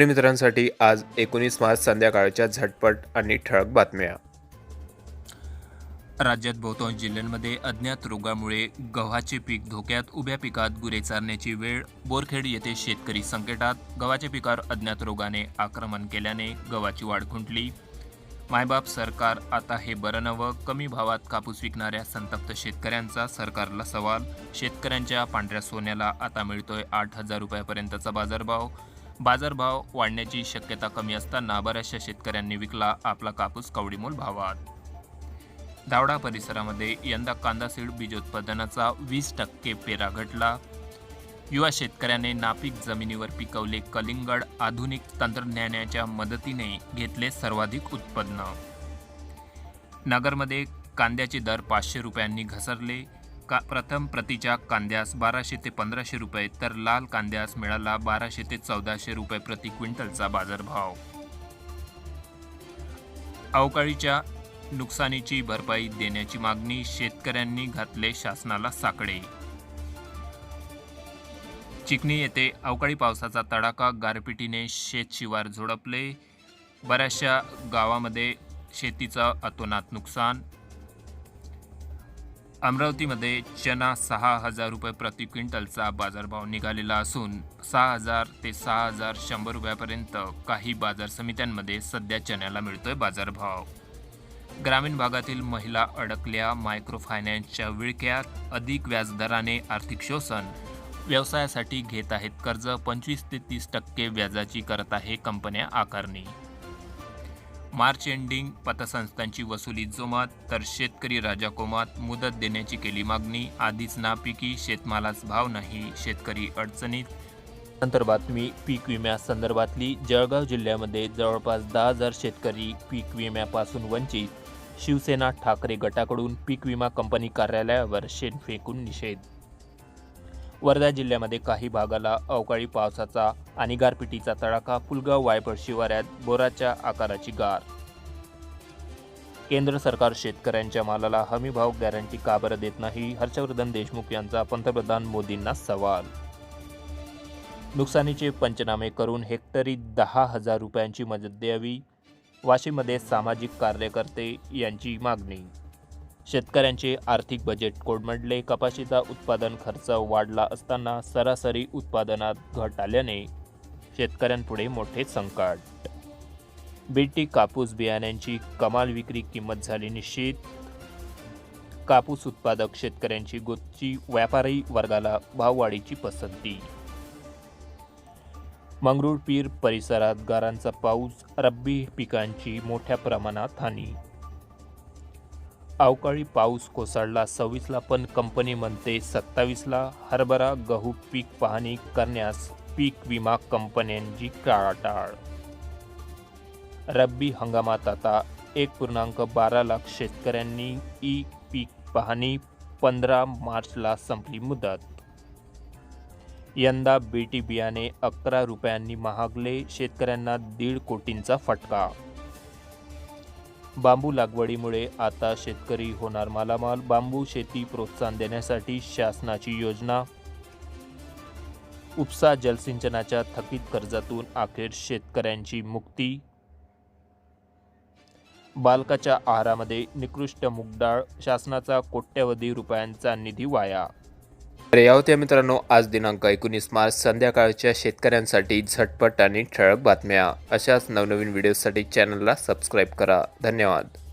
शेतकरी मित्रांसाठी आज एकोणीस मार्च संध्याकाळच्या झटपट आणि ठळक बातम्या. राज्यात बहुतांश जिल्ह्यांमध्ये अज्ञात रोगामुळे गव्हाचे पीक धोक्यात उभ्या पिकात गुरे चारण्याची वेळ बोरखेड येथे शेतकरी संकटात गव्हाच्या पिकावर अज्ञात रोगाने आक्रमण केल्याने गव्हाची वाढ खुंटली. मायबाप सरकार आता हे बरं नवं कमी भावात कापूस विकणाऱ्या संतप्त शेतकऱ्यांचा सरकारला सवाल. शेतकऱ्यांच्या पांढऱ्या सोन्याला आता मिळतोय आठ हजार रुपयापर्यंतचा बाजारभाव. बाजारभाव वाढण्याची शक्यता कमी असताना बऱ्याचशा शेतकऱ्यांनी विकला आपला कापूस कवडीमोल भावात. धावडा परिसरामध्ये यंदा कांदा सीड बीजोत्पादनाचा वीस टक्के पेरा घटला. युवा शेतकऱ्याने नापीक जमिनीवर पिकवले कलिंगड आधुनिक तंत्रज्ञानाच्या मदतीने घेतले सर्वाधिक उत्पन्न. नगरमध्ये कांद्याचे दर पाचशे रुपयांनी घसरले. का प्रथम प्रतीच्या कांद्यास बाराशे ते पंधराशे रुपये तर लाल कांद्यास मिळाला बाराशे ते चौदाशे रुपये प्रति क्विंटलचा बाजारभाव. अवकाळीच्या नुकसानीची भरपाई देण्याची मागणी शेतकऱ्यांनी घातले शासनाला साकडे. चिकणी येथे अवकाळी पावसाचा तडाखा गारपिटीने शेतशिवार झोडपले. बऱ्याचशा गावामध्ये शेतीचं अतोनात नुकसान अमरावतीमध्ये चना सहा हजार रुपये प्रति क्विंटलचा बाजारभाव निघालेला असून सहा हजार ते सहा हजार शंभर रुपयापर्यंत काही बाजार समित्यांमध्ये सध्या चण्याला मिळतोय बाजारभाव. ग्रामीण भागातील महिला अडकल्या मायक्रो फायनान्सच्या विळख्यात अधिक व्याजदराने आर्थिक शोषण. व्यवसायासाठी घेत आहेत कर्ज पंचवीस ते तीस टक्के व्याजाची करत आहे कंपन्या आकारणी. मार्च एंडिंग पतसंस्थांची वसुली जोमात तर शेतकरी राजाकोमात मुदत देण्याची केली मागणी. आधीच नापिकी शेतमालाच भाव नाही शेतकरी अडचणीत. नंतर बातमी पीक विम्यासंदर्भातली जळगाव जिल्ह्यामध्ये जवळपास दहा हजार शेतकरी पीक विम्यापासून वंचित. शिवसेना ठाकरे गटाकडून पीक विमा कंपनी कार्यालयावर शेण फेकून निषेध वर्धा जिल्ह्यामध्ये काही भागाला अवकाळी पावसाचा आणि गारपिटीचा तडाखा पुलगाव वायपळ शिवाऱ्यात बोराच्या आकाराची गार. केंद्र सरकार शेतकऱ्यांच्या मालाला हमी भाव गॅरंटी का बरं देत नाही? हर्षवर्धन देशमुख यांचा पंतप्रधान मोदींना सवाल. नुकसानीचे पंचनामे करून हेक्टरी दहा हजार रुपयांची मदत द्यावी वाशीमध्ये सामाजिक कार्यकर्ते यांची मागणी शेतकऱ्यांचे आर्थिक बजेट कोडमडले. कपाशीचा उत्पादन खर्च वाढला असताना सरासरी उत्पादनात घट आल्याने शेतकऱ्यांपुढे मोठे संकट. बीटी कापूस बियाण्यांची कमाल विक्री किंमत झाली निश्चित. कापूस उत्पादक शेतकऱ्यांची गोची व्यापारी वर्गाला भाववाढीची पसंती. मंगरुळपीर परिसरात गारांचा पाऊस रब्बी पिकांची मोठ्या प्रमाणात हानी अवकाळी पाऊस कोसळला सव्वीसला पण कंपनी म्हणते सत्तावीसला हरभरा गहू पीक पाहणी करण्यास पीक विमा कंपन्यांची टाळाटाळ. रब्बी हंगामात आता एक पूर्णांक बारा लाख शेतकऱ्यांनी ई पीक पाहणी पंधरा मार्चला संपली मुदत. यंदा बीटी बियाणे अकरा रुपयांनी महागले शेतकऱ्यांना दीड कोटींचा फटका बांबू लागवडीमुळे आता शेतकरी होणार मालामाल. बांबू शेती प्रोत्साहन देण्यासाठी शासनाची योजना. उपसा जलसिंचनाच्या थकीत कर्जातून अखेर शेतकऱ्यांची मुक्ती. बालकाच्या आहारामध्ये निकृष्ट मुगडाळ. शासनाचा कोट्यवधी रुपयांचा निधी वाया तर या होत्या मित्रांनो आज दिनांक एकोणीस मार्च संध्याकाळच्या शेतकऱ्यांसाठी झटपट आणि ठळक बातम्या. अशाच नवनवीन व्हिडिओसाठी चॅनलला सबस्क्राईब करा. धन्यवाद.